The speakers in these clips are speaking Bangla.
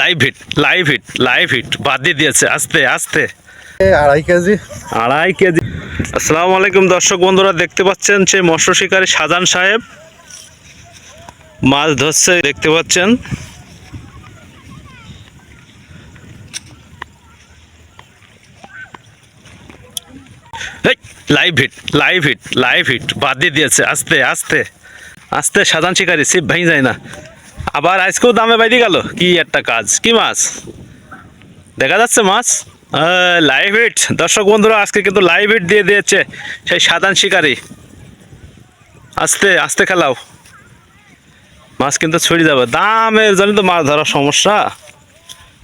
Live hit live hit live hit বাদ দিয়ে দিয়েছে আস্তে আস্তে। আড়াই কেজি। আড়াই কেজি। আসসালামু আলাইকুম দর্শক বন্ধুরা দেখতে পাচ্ছেন সেই মৎস্য শিকারী শাহজান সাহেব। মাছ ধরছে দেখতে পাচ্ছেন। Live hit live hit live hit বাদ দিয়ে দিয়েছে আস্তে আস্তে। আস্তে সাধারণ শিকারী সিপ ভাই যায় না। আবার আজকেও দামে বাইরে গেল? কি একটা কাজ। কি মাছ? দেখা যাচ্ছে মাছ? লাইভ হিট দর্শক বন্ধুরা, আজকে কিন্তু লাইভ হিট দিয়ে দিয়েছে সেই সাধারণ শিকারী। আস্তে আস্তে খেলাও। মাছ কিন্তু ছড়িয়ে যাবে। দামের জন্য তো মাছ ধরার সমস্যা।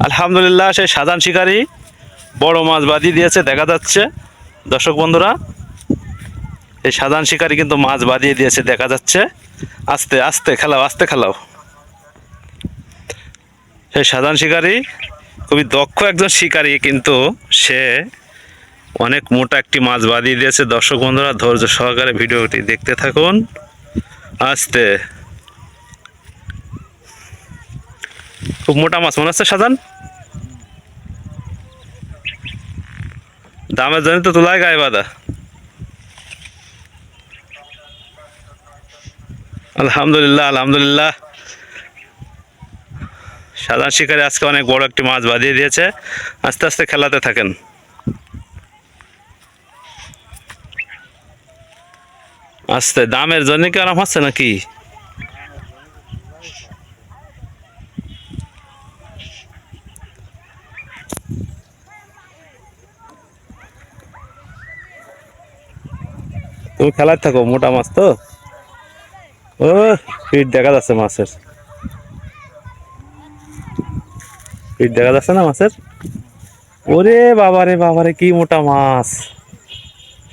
আলহামদুলিল্লাহ, সেই সাধারণ শিকারী বড় মাছ বাঁধিয়ে দিয়েছে, দেখা যাচ্ছে। দর্শক বন্ধুরা, এই সাধারণ শিকারী কিন্তু মাছ বাঁধিয়ে দিয়েছে, দেখা যাচ্ছে। আস্তে আস্তে খেলাও আস্তে খেলাও। সাধারণ শিকারী, খুবই দক্ষ একজন শিকারী, কিন্তু সে অনেক মোটা একটি মাছ বাঁধিয়ে দিয়েছে। দর্শক বন্ধুরা, ধৈর্য সহকারে ভিডিওটি দেখতে থাকুন। আস্তে। খুব মোটা মাছ, মনে হচ্ছে সাজান? দামের জন্য তো তোলায় গায়ে বাঁধা। আলহামদুলিল্লাহ আলহামদুলিল্লাহ। সাধারণ শিকারে আজকে অনেক বড় একটি মাছ বাঁধিয়ে দিয়েছে। আস্তে আস্তে খেলাতে থাকেন। আস্তে, দামের জন্য কি আরাম হচ্ছে নাকি? তুমি খেলায় থাকো, মোটা মাছ তো। ও ফিট দেখা যাচ্ছে মাছের। পিঠ দেখা যাচ্ছে না মাছের? ওরে বাবারে বাবারে, কি মোটা মাছ।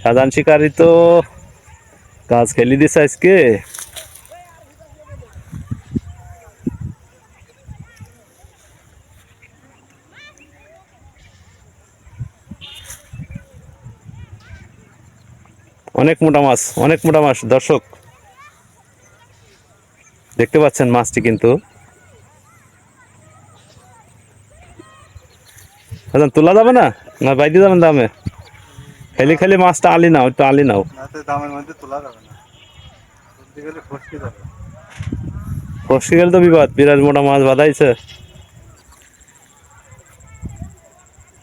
সাধারণ শিকারি তো কাজ খেলি দিছে আজকে। অনেক মোটা মাছ, অনেক মোটা মাছ, দর্শক। দেখতে পাচ্ছেন মাছটি কিন্তু। আচ্ছা তোলা যাবে না? না বাইরে যাবেন দামে? খালি খালি মাছটা আলি নাও একটু আলি নাও। দামের মধ্যে তোলা যাবে না। ফসকে গেলে তো বিপদ বিরাট মোটা মাছ বাঁধাইছে।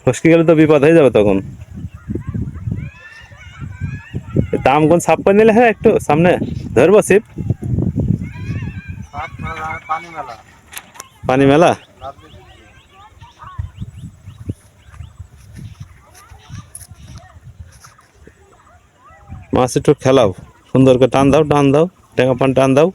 ফসকে গেলে তো বিপদ হয়ে যাবে তখন। দাম কোন সাপ করে নিলে হ্যাঁ একটু সামনে। ধরবো শিব পানি মেলা। পানি মেলা? মাছ একটু খেলাও। সুন্দর করে টান দাও টান দাও টেঙা পান টান দাও।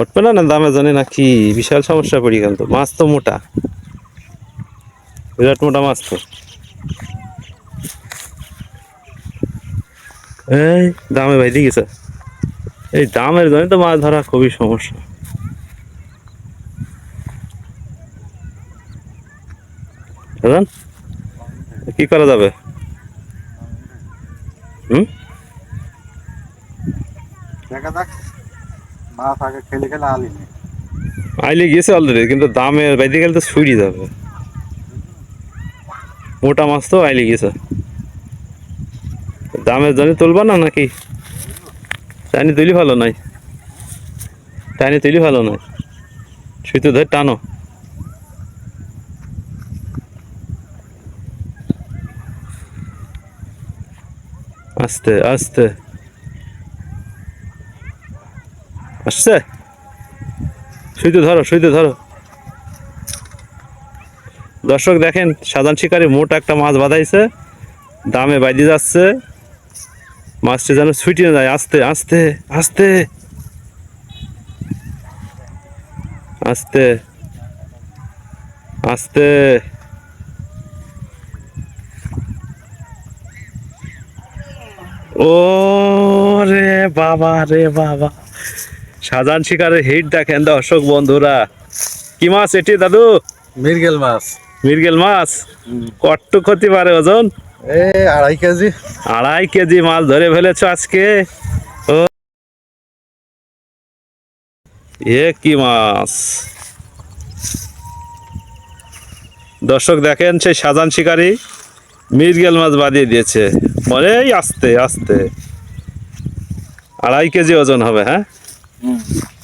উঠবে না দামে জানি না কি, বিশাল সমস্যা পড়ি গেল তো মাছ তো মোটা। বিরাট মোটা মাছ তো। এই দামে বাইরে গেছে এই দামের জন্য তো মাছ ধরা খুবই সমস্যা। বুঝলেন কি করা যাবে? হুম? দেখা যাক। মাছ আগে খেলে খেলে আলি আইলে গেছে অলরেডি কিন্তু দামের বাইরে গেলে তো ছুড়ি যাবে। মোটা মাছ তো আইলে গেছে। দামের জন্য তুলবা না নাকি? টানি তুলি ভালো নাই। টানি তুলি ভালো নয় সুতো ধরে টানো। আস্তে আস্তে। আসছে? সুইতে ধরো সুইতে ধরো। দর্শক দেখেন সাধারণ শিকারি মোটা একটা মাছ বাঁধাইছে। দামে বাইরে যাচ্ছে। মাছটি যেন ছুটি না যায়। আস্তে আস্তে আস্তে। আস্তে আস্তে। ও রে বাবা রে বাবা। সাজান শিকারের হিট দেখেন দর্শক বন্ধুরা। কি মাছ এটি দাদু? মিরগেল মাছ। মির্গেল মাছ? কট্টু ক্ষতি পারে ওজন? এ আড়াই কেজি। আড়াই কেজি মাছ ধরে ফেলেছ আজকে? ও। এ কি মাছ? দর্শক দেখেন সেই সাজান শিকারি মিরগেল মাছ বাঁধিয়ে দিয়েছে। অনেই আস্তে আস্তে। আড়াই কেজি ওজন হবে হ্যাঁ?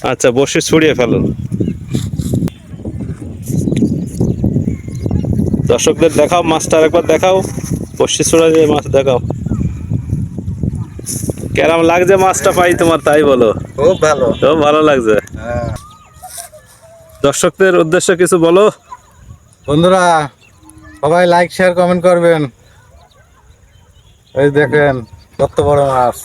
আচ্ছা বসে ছড়িয়ে ফেলুন। দর্শকদের দেখাও মাছটা একবার দেখাও। বসে ছড়িয়ে মাছ দেখাও। কেরাম লাগছে মাছটা পাই তোমার তাই বলো। খুব ভালো। খুব ভালো লাগছে। হ্যাঁ। দর্শকদের উদ্দেশ্যে কিছু বলো। বন্ধুরা সবাই লাইক শেয়ার কমেন্ট করবেন। এই দেখেন কত বড় মাছ।